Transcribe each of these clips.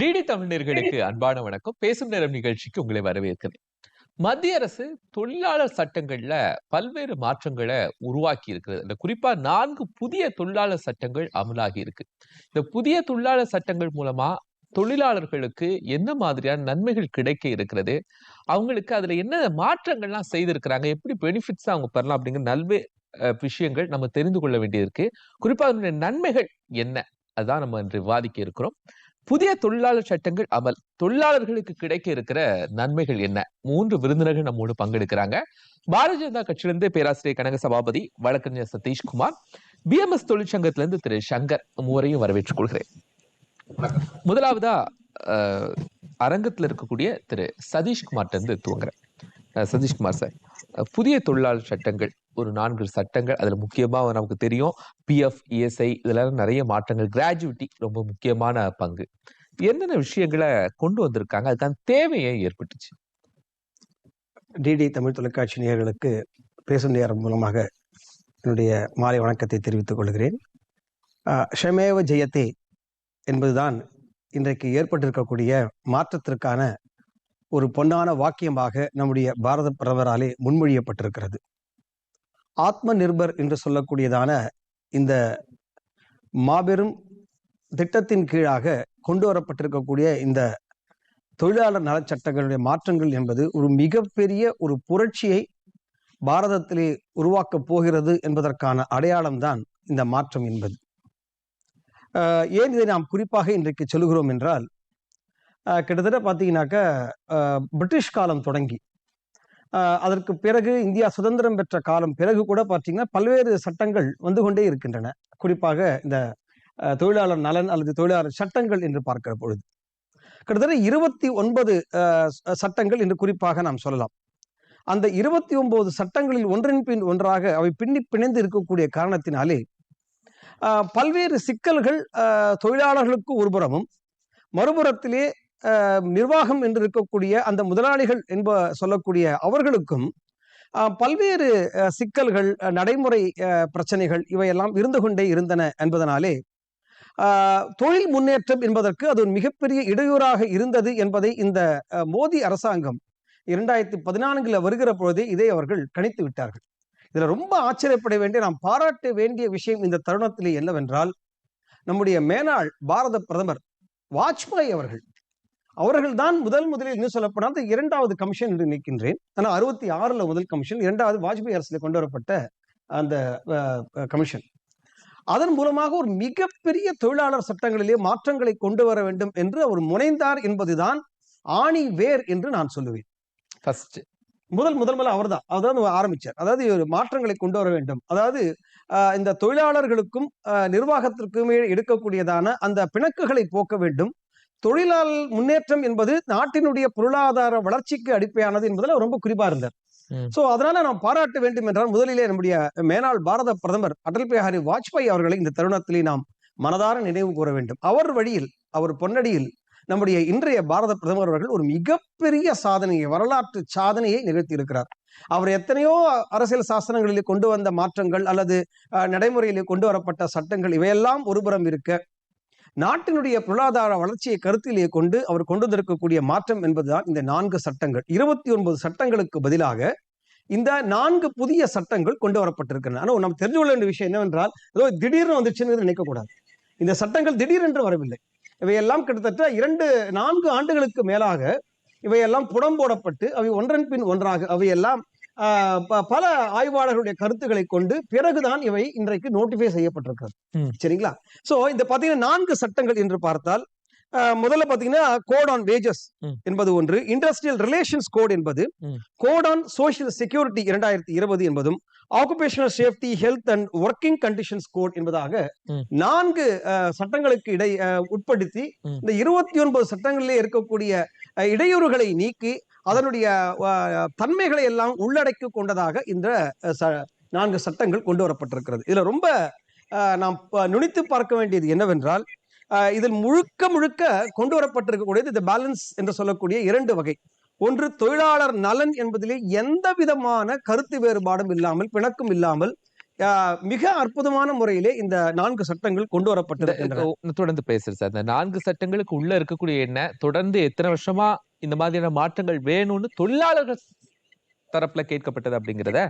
DD தமிழர்களுக்கு அன்பான வணக்கம். பேசும் நேரம் நிகழ்ச்சிக்கு உங்களை வரவேற்கிறேன். மத்திய அரசு தொழிலாளர் சட்டங்கள்ல பல்வேறு மாற்றங்களை உருவாக்கி இருக்கிறது. இந்த குறிப்பா நான்கு புதிய தொழிலாளர் சட்டங்கள் அமலாகி இருக்கு. இந்த புதிய தொழிலாளர் சட்டங்கள் மூலமா தொழிலாளர்களுக்கு என்ன மாதிரியான நன்மைகள் கிடைக்க இருக்கிறது? அவங்களுக்கு அதுல என்ன மாற்றங்கள்லாம் செய்திருக்கிறாங்க? எப்படி பெனிஃபிட்ஸ் அவங்க பெறலாம் அப்படிங்கிற நல்வே விஷயங்கள் நம்ம தெரிந்து கொள்ள வேண்டியிருக்கு குறிப்பா அதனுடைய நன்மைகள் என்ன? அதான் நம்ம இன்று விவாதிக்க இருக்கிறோம். புதிய தொழிலாளர் சட்டங்கள் அமல். தொழிலாளர்களுக்கு கிடைக்க இருக்கிற நன்மைகள் என்ன? மூன்று விருந்தினர்கள் நம்மோடு பங்கெடுக்கிறாங்க. பாரதிய ஜனதா கட்சியிலிருந்து பேராசிரியர் கனக சபாபதி வழக்கறிஞர் சதீஷ்குமார் பிஎம்எஸ் தொழிற்சங்கத்திலிருந்து திரு சங்கர் மூவரையும் வரவேற்றுக் கொள்கிறேன். முதலாவதா அஹ், அரங்கத்துல இருக்கக்கூடிய திரு சதீஷ்குமார்ட்ட இருந்து துவங்குறேன். சதீஷ்குமார் சார் புதிய தொழிலாளர் சட்டங்கள் ஒரு நான்கு சட்டங்கள் அதில் முக்கியமாக நமக்கு தெரியும். பிஎஃப் இஎஸ்ஐ இதெல்லாம் நிறைய மாற்றங்கள். கிராஜுவிட்டி ரொம்ப முக்கியமான பங்கு. என்னென்ன விஷயங்களை கொண்டு வந்திருக்காங்க? அதுக்கான தேவையை ஏற்பட்டுச்சு? டிடி தமிழ் தொலைக்காட்சி நேயர்களுக்கு பேசும் நேரம் மூலமாக என்னுடைய மாலை வணக்கத்தை தெரிவித்துக் கொள்கிறேன். ஷமேவ ஜெயத்தே என்பதுதான் இன்றைக்கு ஏற்பட்டிருக்கக்கூடிய மாற்றத்திற்கான ஒரு பொன்னான வாக்கியமாக நம்முடைய பாரத பிரதமராலே முன்மொழியப்பட்டிருக்கிறது. ஆத்ம நிர்பர் என்று சொல்லக்கூடியதான இந்த மாபெரும் திட்டத்தின் கீழாக கொண்டு வரப்பட்டிருக்கக்கூடிய இந்த தொழிலாளர் நலச்சட்டங்களுடைய மாற்றங்கள் என்பது ஒரு மிகப்பெரிய ஒரு புரட்சியை பாரதத்திலே உருவாக்கப் போகிறது என்பதற்கான அடையாளம்தான் இந்த மாற்றம் என்பது. ஆஹ் ஏன் இதை நாம் குறிப்பாக இன்றைக்கு சொல்கிறோம் என்றால் கிட்டத்தட்ட பார்த்தீங்கன்னாக்கா பிரிட்டிஷ் காலம் தொடங்கி அதற்கு பிறகு இந்தியா சுதந்திரம் பெற்ற காலம் பிறகு கூட பார்த்தீங்கன்னா பல்வேறு சட்டங்கள் வந்து கொண்டே இருக்கின்றன. குறிப்பாக இந்த தொழிலாளர் நலன் அல்லது தொழிலாளர் சட்டங்கள் என்று பார்க்கிற பொழுது. கிட்டத்தட்ட இருபத்தி ஒன்பது சட்டங்கள் என்று குறிப்பாக நாம் சொல்லலாம். அந்த இருபத்தி ஒன்பது சட்டங்களில் ஒன்றின் பின் ஒன்றாக அவை பின்னி பிணைந்து இருக்கக்கூடிய காரணத்தினாலே பல்வேறு சிக்கல்கள் தொழிலாளர்களுக்கு ஒருபுறமும் மறுபுறத்திலே நிர்வாகம் என்று இருக்கக்கூடிய அந்த முதலாளிகள் என்ப சொல்லக்கூடிய அவர்களுக்கும் ஆஹ் பல்வேறு சிக்கல்கள் நடைமுறை பிரச்சனைகள் இவையெல்லாம் இருந்து கொண்டே இருந்தன என்பதனாலே ஆஹ் தொழில் முன்னேற்றம் என்பதற்கு அது ஒரு மிகப்பெரிய இடையூறாக இருந்தது என்பதை இந்த மோதி மோடி அரசாங்கம் இரண்டாயிரத்தி பதினான்கில் வருகிற பொழுதே இதை அவர்கள் கணித்து விட்டார்கள். இதுல ரொம்ப ஆச்சரியப்பட வேண்டிய நாம் பாராட்ட வேண்டிய விஷயம் இந்த தருணத்திலே என்னவென்றால் நம்முடைய மேனாள் பாரத பிரதமர் வாஜ்பாய் அவர்கள் அவர்கள் தான் முதல் முதலில் இன்னும் சொல்லப்படாத அந்த இரண்டாவது கமிஷன் என்று நினைக்கின்றேன். ஆனால் அறுபத்தி ஆறுல முதல் கமிஷன் இரண்டாவது வாஜ்பாய் அரசுல கொண்டு வரப்பட்ட அந்த கமிஷன் அதன் மூலமாக ஒரு மிகப்பெரிய தொழிலாளர் சட்டங்களிலே மாற்றங்களை கொண்டு வர வேண்டும் என்று அவர் முனைந்தார் என்பதுதான் ஆணி வேர் என்று நான் சொல்லுவேன். ஃபர்ஸ்ட் முதல் முதல் முதல்ல அவர்தான். அதாவது ஆரம்பிச்சார். அதாவது ஒரு மாற்றங்களை கொண்டு வர வேண்டும். அதாவது இந்த தொழிலாளர்களுக்கும் நிர்வாகத்திற்குமே எடுக்கக்கூடியதான அந்த பிணக்குகளை போக்க வேண்டும். தொழிலாளர் முன்னேற்றம் என்பது நாட்டினுடைய பொருளாதார வளர்ச்சிக்கு அடிப்படையானது என்பதில் ரொம்ப குறிப்பா இருந்தார். சோ அதனால நாம் பாராட்ட வேண்டும் என்றால் முதலிலே நம்முடைய மேனாள் பாரத பிரதமர் அடல் பிஹாரி வாஜ்பாய் அவர்களை இந்த தருணத்திலே நாம் மனதார நினைவு கூற வேண்டும். அவர் வழியில் அவர் பொன்னடியில் நம்முடைய இன்றைய பாரத பிரதமர் அவர்கள் ஒரு மிகப்பெரிய சாதனையை வரலாற்று சாதனையை நிகழ்த்தி இருக்கிறார் அவர் எத்தனையோ அரசியல் சாசனங்களிலே கொண்டு வந்த மாற்றங்கள் அல்லது அஹ், நடைமுறையிலே கொண்டு வரப்பட்ட சட்டங்கள் இவையெல்லாம் ஒருபுறம் இருக்க நாட்டினுடைய பொருளாதார வளர்ச்சியை கருத்திலே கொண்டு அவர் கொண்டு வந்திருக்கக்கூடிய மாற்றம் என்பதுதான் இந்த நான்கு சட்டங்கள். இருபத்தி ஒன்பது சட்டங்களுக்கு பதிலாக இந்த நான்கு புதிய சட்டங்கள் கொண்டு வரப்பட்டிருக்கின்றன. ஆனால் நம்ம தெரிஞ்சு கொள்ள வேண்டிய விஷயம் என்னவென்றால் ஏதோ திடீர்னு வந்துச்சுன்னு நினைக்கக்கூடாது. இந்த சட்டங்கள் திடீரென்று வரவில்லை. இவையெல்லாம் கிட்டத்தட்ட இரண்டு நான்கு ஆண்டுகளுக்கு மேலாக இவையெல்லாம் புடம் போடப்பட்டு அவை ஒன்றன் பின் ஒன்றாக அவையெல்லாம் பல ஆய்வாளர்களுடைய கருத்துக்களை கொண்டு பிறகுதான் இவை இன்றைக்கு நோட்டிஃபை செய்யப்பட்டிருக்கிறது. சரிங்களா சோ இந்த பாத்தீங்கன்னா நான்கு சட்டங்கள் என்று பார்த்தால் முதல்ல பாத்தீங்கன்னா கோட் ஆன் வேஜஸ். என்பது ஒன்று இண்டஸ்ட்ரியல் ரிலேஷன்ஸ் கோட் என்பது. கோட் ஆன் சோஷியல் செக்யூரிட்டி இரண்டாயிரத்தி இருபது என்பதும் occupational safety health and working conditions code என்பதாக. நான்கு சட்டங்களுக்கு இடை உட்படுத்தி. இந்த இருபத்தி ஒன்பது சட்டங்களிலே இருக்கக்கூடிய இடையூறுகளை நீக்கி அதனுடைய தன்மைகளை எல்லாம் உள்ளடக்கி கொண்டதாக இந்த ச- நான்கு சட்டங்கள் கொண்டு வரப்பட்டிருக்கிறது. இதில் ரொம்ப நாம் நுனித்து பார்க்க வேண்டியது என்னவென்றால் இதில் முழுக்க முழுக்க கொண்டு வரப்பட்டிருக்கக்கூடியது இந்த பேலன்ஸ் என்று சொல்லக்கூடிய இரண்டு வகை. ஒன்று தொழிலாளர் நலன் என்பதிலே எந்த விதமான கருத்து வேறுபாடும் இல்லாமல் பிணக்கும் இல்லாமல் மிக அற்புதமான முறையிலே இந்த நான்கு சட்டங்கள் கொண்டு வரப்பட்டது வரப்பட்டிருக்கின்றன தொடர்ந்து பேசுறேன் சார். இந்த நான்கு சட்டங்களுக்கு உள்ள இருக்கக்கூடிய என்ன தொடர்ந்து எத்தனை வருஷமா இந்த மாதிரியான மாற்றங்கள் வேணும்னு தொழிலாளர்கள் தரப்புல கேட்கப்பட்டது அப்படிங்கிறத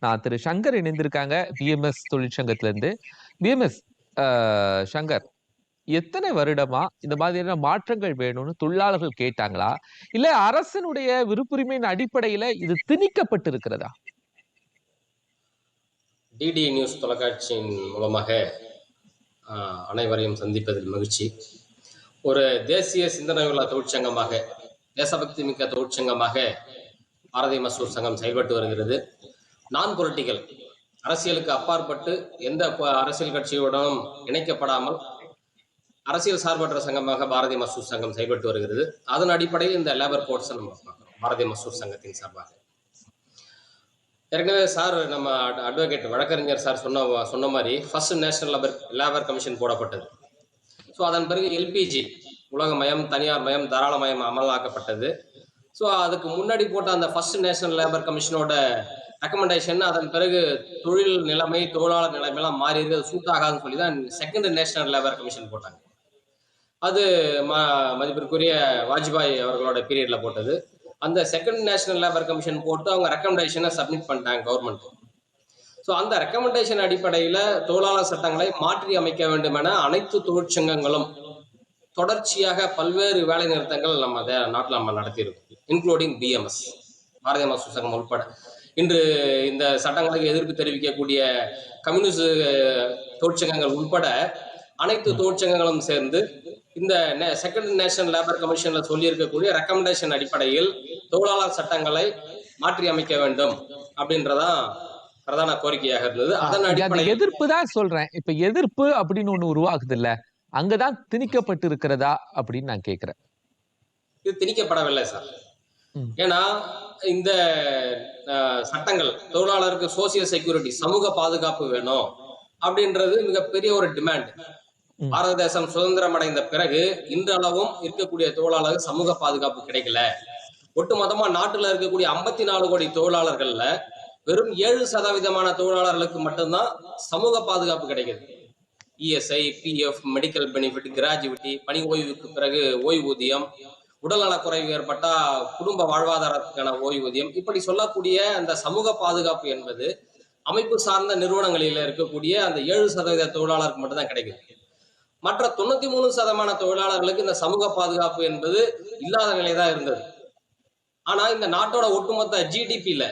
நான் திரு சங்கர் இணைந்திருக்காங்க. பிஎம்எஸ் தொழிற்சங்கத்துல இருந்து பிஎம்எஸ் சங்கர் எத்தனை வருடமா இந்த மாதிரியான மாற்றங்கள் வேணும்னு தொழிலாளர்கள் கேட்டாங்களா? இல்ல அரசனுடைய விருப்புரிமையின் அடிப்படையில இது திணிக்கப்பட்டு இருக்கிறதா டிடி நியூஸ் தொலைக்காட்சியின் மூலமாக ஆஹ், அனைவரையும் சந்திப்பதில் மகிழ்ச்சி. ஒரு தேசிய சிந்தனையுள்ள தொழிற்சங்கமாக தேசபக்தி மிக்க தொழிற்சங்கமாக பாரதிய மசூர் சங்கம் செயல்பட்டு வருகிறது. நான் பொலிட்டிக்கல் அரசியலுக்கு அப்பாற்பட்டு எந்த அரசியல் கட்சியுடனும் இணைக்கப்படாமல் அரசியல் சார்பற்ற சங்கமாக பாரதிய மசூர் சங்கம் செயல்பட்டு வருகிறது. அதன் அடிப்படையில் இந்த லேபர் கோட்ஸை நம்ம பார்க்கிறோம். பாரதிய மசூர் சங்கத்தின் சார்பாக. ஏற்கனவே சார் நம்ம அட்வொகேட் வழக்கறிஞர் சார் சொன்ன சொன்ன மாதிரி first national labour labour commission போடப்பட்டது. ஸோ அதன் பிறகு எல்பிஜி உலகமயம் தனியார் மயம் தாராளமயம் அமலாக்கப்பட்டது. ஸோ அதுக்கு முன்னாடி போட்ட அந்த ஃபர்ஸ்ட் நேஷனல் லேபர் கமிஷனோட ரெக்கமெண்டேஷன் அதன் பிறகு தொழில் நிலைமை தொழிலாளர் நிலைமையெல்லாம் மாறி இருக்கு அது சூட் ஆகாதுன்னு சொல்லி தான் செகண்ட் நேஷனல் லேபர் கமிஷன் போட்டாங்க. அது ம மதிப்பிற்குரிய வாஜ்பாய் அவர்களோட பீரியட்ல போட்டது. அந்த செகண்ட் நேஷனல் லேபர் கமிஷன் போட்டு அவங்க ரெக்கமெண்டேஷனை சப்மிட் பண்ணிட்டாங்க கவர்மெண்ட் ஸோ அந்த ரெக்கமெண்டேஷன் அடிப்படையில் தொழிலாளர் சட்டங்களை மாற்றி அமைக்க வேண்டும் என அனைத்து தொழிற்சங்கங்களும் தொடர்ச்சியாக பல்வேறு வேலை நிறுத்தங்கள் நம்ம நாட்டில் நம்ம நடத்தியிருக்கோம் இன்க்ளூடிங் பிஎம்எஸ் பாரதிய மசூர் சங்கம் உட்பட இன்று இந்த சட்டங்களுக்கு எதிர்ப்பு தெரிவிக்கக்கூடிய கம்யூனிஸ்ட் தொழிற்சங்கங்கள் உட்பட அனைத்து தொழிற்சங்கங்களும் சேர்ந்து இந்த செகண்ட் நேஷனல் லேபர் கமிஷன்ல சொல்லி இருக்கக்கூடிய ரெக்கமெண்டேஷன் அடிப்படையில் தொழிலாளர் சட்டங்களை மாற்றி அமைக்க வேண்டும் அப்படின்றதான் பிரதான கோரிக்கையாக இருந்தது. அதன் அந்த அடிப்படையில் எதிர்ப்பு தான் சொல்றேன். இப்ப எதிர்ப்பு அப்படின்னு ஒண்ணு உருவாகுது இல்ல அங்கதான் திணிக்கப்பட்டு இருக்கிறதா அப்படின்னு நான் கேக்குறேன். இது திணிக்கப்படவில்லை சார். ஏன்னா இந்த சட்டங்கள் தொழிலாளருக்கு சோசியல் செக்யூரிட்டி சமூக பாதுகாப்பு வேணும் அப்படின்றது மிகப்பெரிய ஒரு டிமாண்ட். பாரத தேசம் சுதந்திரம் அடைந்த பிறகு இன்றளவும் இருக்கக்கூடிய தொழிலாளருக்கு சமூக பாதுகாப்பு கிடைக்கல. ஒட்டுமொத்தமா நாட்டுல இருக்கக்கூடிய ஐம்பத்தி நாலு கோடி தொழிலாளர்கள்ல வெறும் ஏழு சதவீதமான தொழிலாளர்களுக்கு மட்டும்தான் சமூக பாதுகாப்பு கிடைக்குது. ESI PF medical benefit gratuity பணி ஓய்வுக்கு பிறகு ஓய்வூதியம் உடல்நலக் குறைவு ஏற்பட்டா குடும்ப வாழ்வாதாரத்துக்கான ஓய்வூதியம். இப்படி சொல்லக்கூடிய அந்த சமூக பாதுகாப்பு என்பது அமைப்பு சார்ந்த நிறுவனங்களில் இருக்கக்கூடிய அந்த ஏழு சதவீத தொழிலாளருக்கு மட்டும்தான் கிடைக்குது. மற்ற தொண்ணூத்தி மூணு சதமான தொழிலாளர்களுக்கு இந்த சமூக பாதுகாப்பு என்பது இல்லாத நிலைதான் இருந்தது. ஆனா இந்த நாட்டோட ஒட்டுமொத்த ஜிடிபியில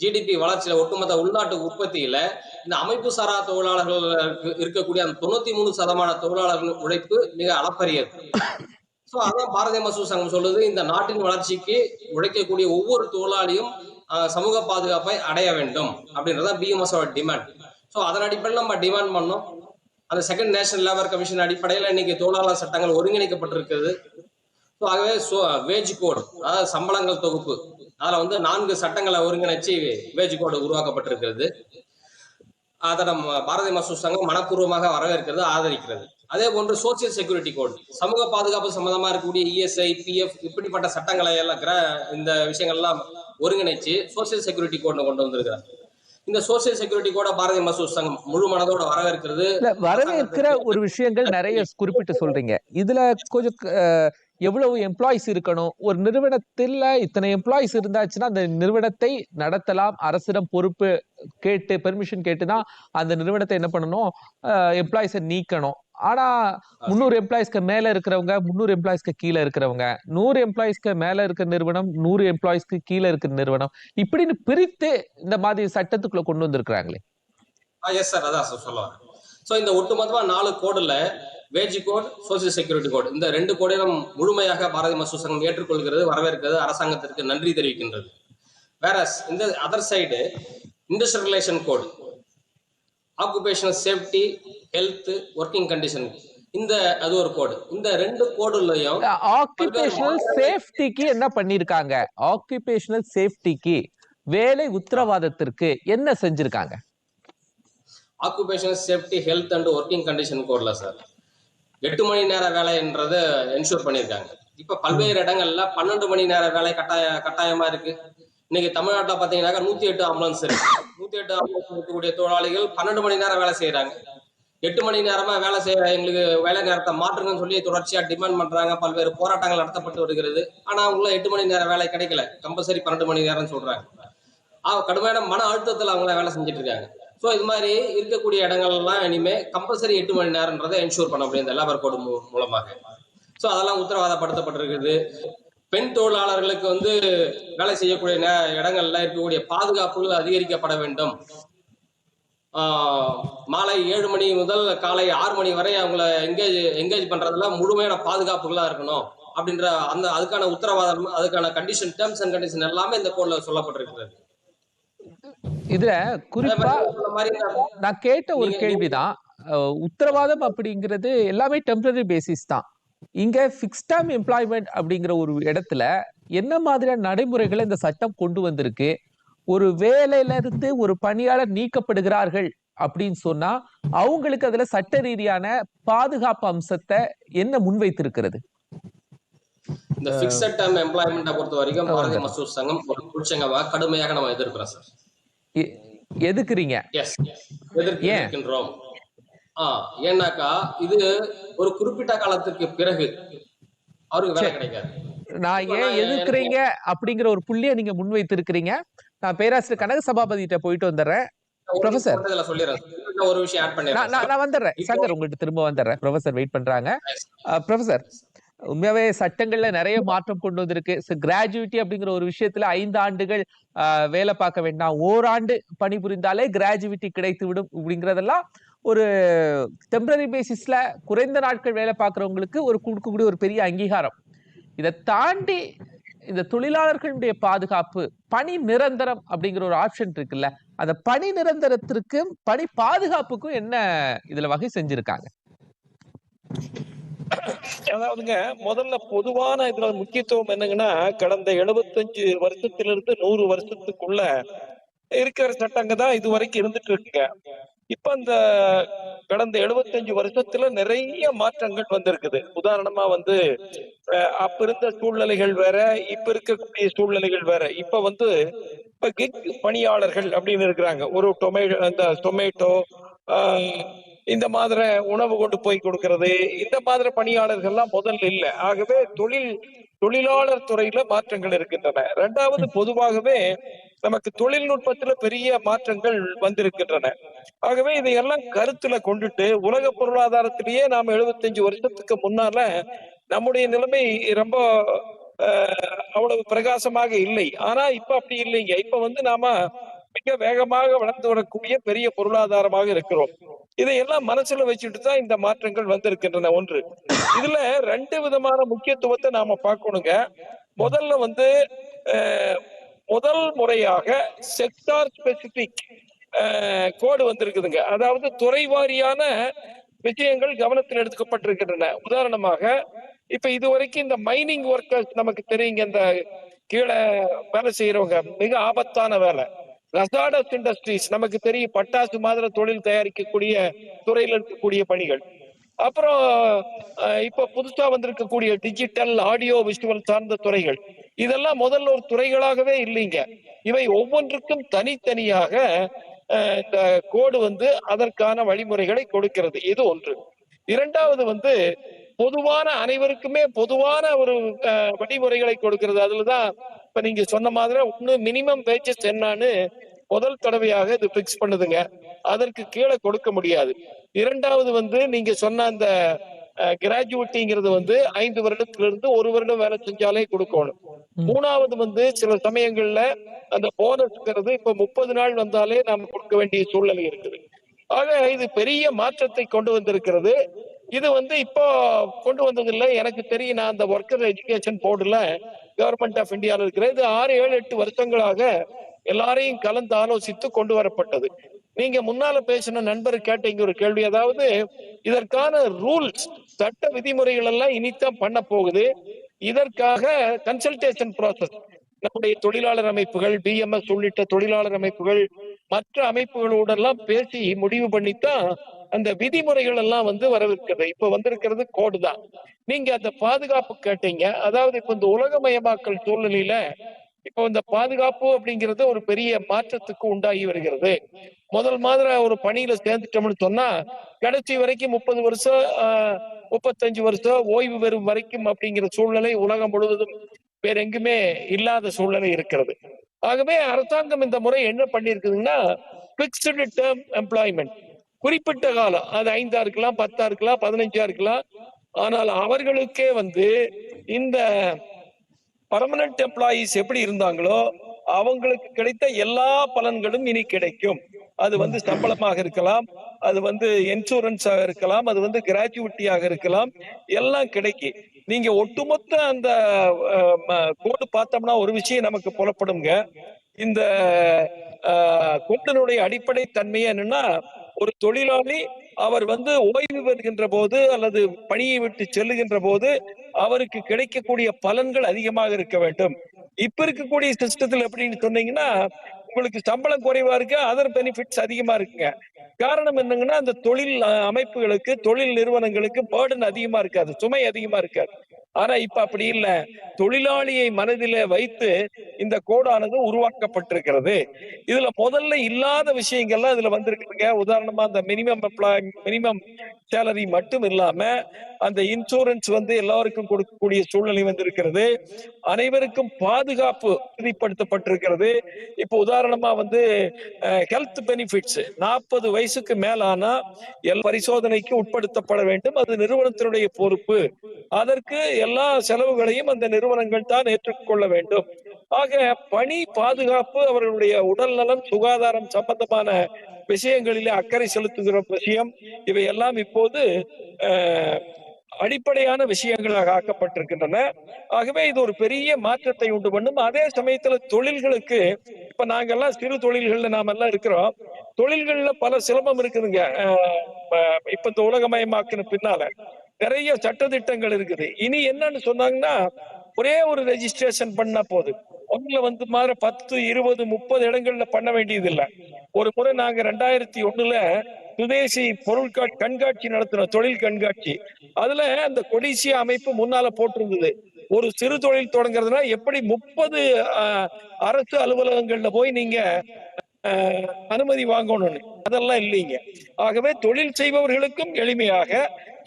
ஜிடிபி வளர்ச்சியில ஒட்டுமொத்த உள்நாட்டு உற்பத்தியில இந்த அமைப்பு சாரா தொழிலாளர்கள் இருக்கக்கூடிய அந்த தொண்ணூத்தி மூணு சதமான தொழிலாளர்கள் உழைப்பு மிக அளப்பரியது. சோ அதான் பாரதிய மசூர் சங்கம் சொல்லுது இந்த நாட்டின் வளர்ச்சிக்கு உழைக்கக்கூடிய ஒவ்வொரு தொழிலாளியும் ஆஹ், சமூக பாதுகாப்பை அடைய வேண்டும் அப்படின்றதான் பிஎம்எஸோட டிமாண்ட் சோ அதன் அடிப்படையில் நம்ம டிமாண்ட் பண்ணோம். அந்த செகண்ட் நேஷனல் லேபர் கமிஷன் அடிப்படையில் இன்னைக்கு தொழிலாளர் சட்டங்கள் ஒருங்கிணைக்கப்பட்டிருக்கிறது ஸோ ஆகவே வேஜ் கோடு அதாவது சம்பளங்கள் தொகுப்பு. அதில் வந்து நான்கு சட்டங்களை ஒருங்கிணைச்சு வேஜ் கோடு உருவாக்கப்பட்டிருக்கிறது. அதை நம்ம பாரதிய மசூர் சங்கம் மனப்பூர்வமாக வரவேற்கிறது ஆதரிக்கிறது. அதே போன்று சோசியல் செக்யூரிட்டி கோட் சமூக பாதுகாப்பு சம்பந்தமா இருக்கக்கூடிய இஎஸ்ஐ பிஎஃப் இப்படிப்பட்ட சட்டங்களை எல்லாம் கிர இந்த விஷயங்கள்லாம் ஒருங்கிணைச்சு சோசியல் செக்யூரிட்டி கோட்னு கொண்டு வந்திருக்கிறார். இந்த சோசியல் செக்யூரிட்டி கோட பாரதிய மசூர் சங்கம் முழு மனதோட வரவேற்கிறது. வரவேற்கிற ஒரு விஷயங்கள் நிறைய குறிப்பிட்டு சொல்றீங்க. இதுல கொஞ்சம் எவ்வளவு எம்ப்ளாயிஸ் இருக்கணும்? ஒரு நிறுவனத்தில் இத்தனை எம்ப்ளாயிஸ் இருந்தாச்சுன்னா அந்த நிறுவனத்தை நடத்தலாம். அரசிடம் பொறுப்பு கேட்டு பெர்மிஷன் கேட்டுதான் அந்த நிறுவனத்தை என்ன பண்ணணும்? எம்ப்ளாயிஸை நீக்கணும். ஆனா முந்நூறு எம்ப்ளாயிஸ்க்கு மேல இருக்கிறவங்க முந்நூறு எம்ப்ளாயிஸ்க்கு கீழே இருக்கிறவங்க. நூறு எம்ப்ளாயிஸ்க்கு மேல இருக்கிற நிறுவனம் நூறு எம்ப்ளாயிஸ்க்கு கீழே இருக்கிற நிறுவனம். இப்படின்னு பிரித்து இந்த மாதிரி சட்டத்துக்குள்ள கொண்டு வந்திருக்கிறாங்களே. எஸ் சார் அதான் சார் ஸோ இந்த ஒட்டுமொத்தமா நாலு கோடுல wage code social security code. இந்த ரெண்டு கோடையும் முழுமையாக பாரதிய மசூர் சங்கம் ஏற்றுக்கொள்கிறது வரவேற்கிறது. அரசாங்கத்திற்கு நன்றி தெரிவிக்கின்றது. வேற இந்த other side industrial relation code occupational safety health working condition இந்த அது ஒரு கோடு இந்த ரெண்டு கோடுலையும் ஆக்குபேஷனல் சேஃப்டிக்கு என்ன பண்ணிருக்காங்க? ஆக்குபேஷனல் சேஃப்டிக்கு வேலை உத்தரவாதத்திற்கு என்ன செஞ்சிருக்காங்க? Occupational safety health and working condition கோட்ல சார் எட்டு மணி நேர வேலைன்றது என்ஷூர் பண்ணியிருக்காங்க. இப்ப பல்வேறு இடங்கள்ல பன்னெண்டு மணி நேர வேலை கட்டாய கட்டாயமா இருக்கு. இன்னைக்கு தமிழ்நாட்டுல பாத்தீங்கன்னாக்கா நூத்தி எட்டு ஆம்புலன்ஸ் இருக்கு. நூத்தி எட்டு ஆம்புலன்ஸ் இருக்கக்கூடிய தொழிலாளிகள் பன்னெண்டு மணி நேரம் வேலை செய்யறாங்க எட்டு மணி நேரமா வேலை செய்ய எங்களுக்கு வேலை நேரத்தை மாற்றுங்கன்னு சொல்லி தொடர்ச்சியா டிமாண்ட் பண்றாங்க. பல்வேறு போராட்டங்கள் நடத்தப்பட்டு வருகிறது. ஆனா அவங்களும் எட்டு மணி நேரம் வேலை கிடைக்கல. கம்பல்சரி பன்னெண்டு மணி நேரம்னு சொல்றாங்க. ஆஹ் கடுமையான மன அழுத்தத்துல அவங்கள வேலை செஞ்சுட்டு இருக்காங்க. ஸோ இது மாதிரி இருக்கக்கூடிய இடங்கள்லாம் இனிமே கம்பல்சரி எட்டு மணி நேரம்ன்றதை என்ஷூர் பண்ண முடியும். இந்த லேபர் கோடு மூலமாக. ஸோ அதெல்லாம் உத்தரவாதப்படுத்தப்பட்டிருக்குது. பெண் தொழிலாளர்களுக்கு வந்து வேலை செய்யக்கூடிய நே- இடங்கள்ல இருக்கக்கூடிய பாதுகாப்புகள் அதிகரிக்கப்பட வேண்டும். ஆஹ் மாலை ஏழு மணி முதல் காலை ஆறு மணி வரை அவங்கள எங்கேஜ் எங்கேஜ் பண்றதுல முழுமையான பாதுகாப்புகளா இருக்கணும். அப்படின்ற அந்த அதுக்கான உத்தரவாதம் அதுக்கான கண்டிஷன் டேர்ம்ஸ் அண்ட் கண்டிஷன் எல்லாமே இந்த கோட்ல சொல்லப்பட்டிருக்கிறது. இதுல குறிப்பா நான் கேட்ட ஒரு கேள்விதான். உத்தரவாதம் அப்படிங்கிறது எல்லாமே டெம்பரரி பேசிஸ் தான். இங்க ஃபிக்ஸ் டைம் எம்ப்ளாய்மெண்ட் அப்படிங்கிற ஒரு இடத்துல என்ன மாதிரியான நடைமுறைகளை இந்த சட்டம் கொண்டு வந்திருக்கு? ஒரு வேலையில இருந்து ஒரு பணியாளர் நீக்கப்படுகிறார்கள் அப்படின்னு சொன்னா அவங்களுக்கு அதுல சட்ட ரீதியான பாதுகாப்பு அம்சத்தை என்ன முன்வைத்திருக்கிறது? இந்த பிக்சட் டேர்ம் எம்ப்ளாய்மெண்ட்டை பொறுத்த வரைக்கும் பாரதிய. மசூர் சங்கம் ஒரு தொழிற்சங்கமாக கடுமையாக நம்ம எதிர்க்கிறோம் சார். எதுக்குறீங்க? ஏன்? ஏன்னாக்கா இது ஒரு குறிப்பிட்ட காலத்துக்கு பிறகு அவருக்கு வேலை. கிடைக்காது. நான் ஏன் எதிர்க்கிறீங்க அப்படிங்கிற ஒரு புள்ளியை நீங்க முன்வைத்திருக்கிறீங்க. நான் பேராசிரியர் கனக சபாபதிட்ட போயிட்டு வந்துடுறேன். இதுல ஒரு விஷயம் நான் வந்துடுறேன். சங்கர் உங்கள்கிட்ட திரும்ப வந்துடுறேன். ப்ரொஃபசர் வெயிட் பண்றாங்க. ப்ரொஃபசர் உண்மையாவே சட்டங்கள்ல நிறைய மாற்றம் கொண்டு வந்திருக்கு. கிராஜுவிட்டி அப்படிங்கிற ஒரு விஷயத்துல ஐந்து ஆண்டுகள் ஆஹ், வேலை பார்க்க வேண்டாம். ஓராண்டு பணிபுரிந்தாலே கிராஜுவிட்டி கிடைத்து விடும் அப்படிங்கறதெல்லாம் ஒரு டெம்பரரி பேசிஸ்ல குறைந்த நாட்கள் வேலை பார்க்கறவங்களுக்கு ஒரு கொடுக்கக்கூடிய ஒரு பெரிய அங்கீகாரம். இதை தாண்டி இந்த தொழிலாளர்களுடைய பாதுகாப்பு பணி நிரந்தரம் அப்படிங்கிற ஒரு ஆப்ஷன் இருக்குல்ல அந்த பணி நிரந்தரத்திற்கும் பணி பாதுகாப்புக்கும் என்ன இதுல வகை செஞ்சிருக்காங்க? அதாவதுங்க முதல்ல பொதுவான இதுல முக்கியத்துவம் என்னங்கன்னா கடந்த 75 வருஷத்திலிருந்து நூறு வருஷத்துக்குள்ள இருக்கிற சட்டங்க தான் இது வரைக்கும் இருந்துட்டு இருக்குங்க. இப்ப அந்த கடந்த 75 வருஷத்துல நிறைய மாற்றங்கள் வந்திருக்குது. உதாரணமா வந்து அஹ், அப்ப இருந்த சூழ்நிலைகள் வேற இப்ப இருக்கக்கூடிய சூழ்நிலைகள் வேற. இப்ப வந்து இப்ப கிக் பணியாளர்கள் அப்படின்னு இருக்கிறாங்க. ஒரு டொமேட்டோ அந்த டொமேட்டோ இந்த மாதிரி உணவு கொண்டு போய் கொடுக்கறது. இந்த மாதிரி பணியாளர்கள்லாம் முதல்ல இல்ல. ஆகவே தொழில் தொழிலாளர் துறையில மாற்றங்கள் இருக்கின்றன. இரண்டாவது பொதுவாகவே நமக்கு தொழில்நுட்பத்துல பெரிய மாற்றங்கள் வந்திருக்கின்றன. ஆகவே இதையெல்லாம் கருத்துல கொண்டுட்டு உலக பொருளாதாரத்திலேயே நாம 75 வருஷத்துக்கு முன்னால நம்முடைய நிலைமை ரொம்ப அவ்வளவு பிரகாசமாக இல்லை. ஆனா இப்ப அப்படி இல்லைங்க. இப்ப வந்து நாம மிக வேகமாக வளர்ந்து வரக்கூடிய பெரிய பொருளாதாரமாக இருக்கிறோம். இதையெல்லாம் மனசுல வச்சுட்டு தான் இந்த மாற்றங்கள் வந்திருக்கின்றன. ஒன்று இதுல ரெண்டு விதமான முக்கியத்துவத்தை நாம பார்க்கணுங்க. முதல்ல வந்து முதல் முறையாக செக்டார் ஸ்பெசிபிக் கோடு வந்திருக்குதுங்க. அதாவது துறை வாரியான விஷயங்கள் கவனத்தில் எடுத்துக்கப்பட்டிருக்கின்றன. உதாரணமாக இப்ப இதுவரைக்கும் இந்த மைனிங் ஒர்க்கர்ஸ் நமக்கு தெரியுங்க. இந்த கீழே வேலை செய்யறவங்க மிக ஆபத்தான வேலை. ரசாடஸ் இண்டஸ்ட்ரீஸ் நமக்கு தெரியும் பட்டாசு மாதிரி தொழில் தயாரிக்கக்கூடிய துறையில் இருக்கக்கூடிய பணிகள். அப்புறம் இப்ப புதுசா வந்திருக்கக்கூடிய டிஜிட்டல் ஆடியோ விஷுவல் சார்ந்த துறைகள். இதெல்லாம் முதல்ல ஒரு துறைகளாகவே இல்லைங்க. இவை ஒவ்வொன்றுக்கும் தனித்தனியாக இந்த கோடு வந்து அதற்கான வழிமுறைகளை கொடுக்கிறது. இது ஒன்று. இரண்டாவது வந்து பொதுவான அனைவருக்குமே பொதுவான ஒரு வழிமுறைகளை கொடுக்கிறது. அதுலதான் இப்ப நீங்க சொன்ன மாதிரி ஒண்ணு மினிமம் வேஜஸ் என்னன்னு முதல் தடவையாக இது பிக்ஸ் பண்ணுதுங்க. அதற்கு கீழே கொடுக்க முடியாது. இரண்டாவது வந்து நீங்க சொன்ன அந்த கிராஜுவேட்டிங்கிறது வந்து ஐந்து வருடத்திலிருந்து ஒரு வருடம் வேலை செஞ்சாலே கொடுக்கணும். மூணாவது வந்து சில சமயங்கள்ல அந்த போனஸ்ங்கிறது இப்ப முப்பது நாள் வந்தாலே நாம கொடுக்க வேண்டிய சூழ்நிலை இருக்குது. ஆக இது பெரிய மாற்றத்தை கொண்டு வந்திருக்கிறது. இது வந்து இப்போ கொண்டு வந்ததில்லை. எனக்கு தெரியும் நான் அந்த ஒர்க்கர் எஜுகேஷன் போர்டுல கவர்மெண்ட் ஆஃப் இந்தியாவில் இருக்கிறது இது ஆறு ஏழு எட்டு வருஷங்களாக எல்லாரையும் கலந்து ஆலோசித்து கொண்டு வரப்பட்டது. நீங்க முன்னால பேசின நண்பர் கேட்டீங்க ஒரு கேள்வி அதாவது இதற்கான ரூல்ஸ் சட்ட விதிமுறைகள் எல்லாம் இனித்தான் பண்ண போகுது. இதற்காக கன்சல்டேஷன் ப்ராசஸ் நம்முடைய தொழிலாளர் அமைப்புகள் பிஎம்எஸ் உள்ளிட்ட தொழிலாளர் அமைப்புகள் மற்ற அமைப்புகளோடெல்லாம் பேசி முடிவு பண்ணித்தான் அந்த விதிமுறைகள் எல்லாம் வந்து வரவிருக்கிறது. இப்ப வந்திருக்கிறது கோடு தான் நீங்க அந்த பாதுகாப்பு கேட்டீங்க. அதாவது இப்ப இந்த உலகமயமாக்கல் சூழ்நிலையில இப்போ இந்த பாதுகாப்பு அப்படிங்கிறது ஒரு பெரிய மாற்றத்துக்கு உண்டாகி வருகிறது. முதல் மாதிரி ஒரு பணியில சேர்ந்துட்டோம்னு சொன்னா கடைசி வரைக்கும் முப்பது வருஷம் ஆஹ், முப்பத்தஞ்சு வருஷம் ஓய்வு பெறும் வரைக்கும் அப்படிங்கிற சூழ்நிலை உலகம் முழுவதும் வேற எங்குமே இல்லாத சூழ்நிலை இருக்கிறது. ஆகவே அரசாங்கம் இந்த முறை என்ன பண்ணிருக்குதுன்னா பிக்ஸ்டு டேர்ம் எம்ப்ளாய்மெண்ட் குறிப்பிட்ட காலம். அது ஐந்தா இருக்கலாம் பத்தா இருக்கலாம் பதினஞ்சா இருக்கலாம். ஆனால் அவர்களுக்கே வந்து இந்த பர்மனன்ட் எம்ப்ளாயீஸ் எப்படி இருந்தாங்களோ அவங்களுக்கு கிடைத்த எல்லா பலன்களும் இனி கிடைக்கும். அது வந்து சம்பளமாக இருக்கலாம் அது வந்து இன்சூரன்ஸாக இருக்கலாம் அது வந்து கிராஜுவிட்டியாக இருக்கலாம். எல்லாம் கிடைக்கும் நீங்க ஒட்டுமொத்த அந்த கோடு பார்த்தோம்னா ஒரு விஷயம் நமக்கு புலப்படுங்க இந்த கூட்டனுடைய அடிப்படை தன்மை என்னன்னா ஒரு தொழிலாளி அவர் வந்து ஓய்வு பெறுகின்ற போது அல்லது பணியை விட்டு செல்லுகின்ற போது அவருக்கு கிடைக்கக்கூடிய பலன்கள் அதிகமாக இருக்க வேண்டும். இப்ப இருக்கக்கூடிய சிஸ்டத்துல எப்படின்னு சொன்னீங்கன்னா உங்களுக்கு சம்பளம் குறைவா இருக்கு அதர் பெனிஃபிட்ஸ் அதிகமா இருக்குங்க. காரணம் என்னங்கன்னா அந்த தொழில் அஹ், அமைப்புகளுக்கு தொழில் நிறுவனங்களுக்கு பேர்டன் அதிகமா இருக்காது சுமை அதிகமா இருக்காது. ஆனா இப்ப அப்படி இல்ல. தொழிலாளியை மனதில வைத்து இந்த கோடானது உருவாக்கப்பட்டிருக்கிறது. இதுல முதல்ல இல்லாத விஷயங்கள்லாம் இதுல வந்திருக்குங்க உதாரணமா அந்த மினிமம் எம்ப்ளாய் மினிமம் சேலரி மட்டும் இல்லாம அந்த இன்சூரன்ஸ் வந்து எல்லாருக்கும் கொடுக்கக்கூடிய சூழ்நிலை வந்திருக்கிறது அனைவருக்கும் பாதுகாப்பு உறுதிப்படுத்தப்பட்டிருக்கிறது. இப்போ உதாரணமா வந்து ஹெல்த் பெனிஃபிட்ஸ் நாற்பது வயசுக்கு மேலானா எல் பரிசோதனைக்கு உட்படுத்தப்பட வேண்டும். அது நிறுவனத்தினுடைய பொறுப்பு. அதற்கு எல்லா செலவுகளையும் அந்த நிறுவனங்கள் தான் ஏற்றுக்கொள்ள வேண்டும். ஆக பணி பாதுகாப்பு அவர்களுடைய உடல் நலம் சுகாதாரம் சம்பந்தமான விஷயங்களிலே அக்கறை செலுத்துகிற விஷயம் இவை எல்லாம் இப்போது அடிப்படையான விஷயங்களாக ஆக்கப்பட்டிருக்கின்றன. ஆகவே இது ஒரு பெரிய மாற்றத்தை உண்டு பண்ணும். அதே சமயத்துல தொழில்களுக்கு இப்ப நாங்கெல்லாம் சிறு தொழில்கள்ல நாம எல்லாம் இருக்கிறோம். தொழில்கள்ல பல சிரமம் இருக்குதுங்க. இப்ப இந்த உலகமயமாக்கின பின்னால நிறைய சட்டதிட்டங்கள் இருக்குது. இனி என்னன்னு சொன்னாங்கன்னா ஒரே ஒரு ரெஜிஸ்ட்ரேஷன் பண்ணா போதும். ஒண்ணுல வந்து மாதிரி பத்து இருபது முப்பது இடங்கள்ல பண்ண வேண்டியது இல்லை ஒரு முறை நாங்க ரெண்டாயிரத்தி ஒண்ணுல சுதேசி பொருட்கா கண்காட்சி நடத்தினோம் தொழில் கண்காட்சி. அதுல அந்த கொடிசியா அமைப்பு முன்னால போட்டிருந்தது. ஒரு சிறு தொழில் தொடங்குறதுனா எப்படி முப்பது அரசு அலுவலகங்கள்ல போய் நீங்க அனுமதி வாங்கணும்னு? அதெல்லாம் இல்லைங்க. ஆகவே தொழில் செய்பவர்களுக்கும் எளிமையாக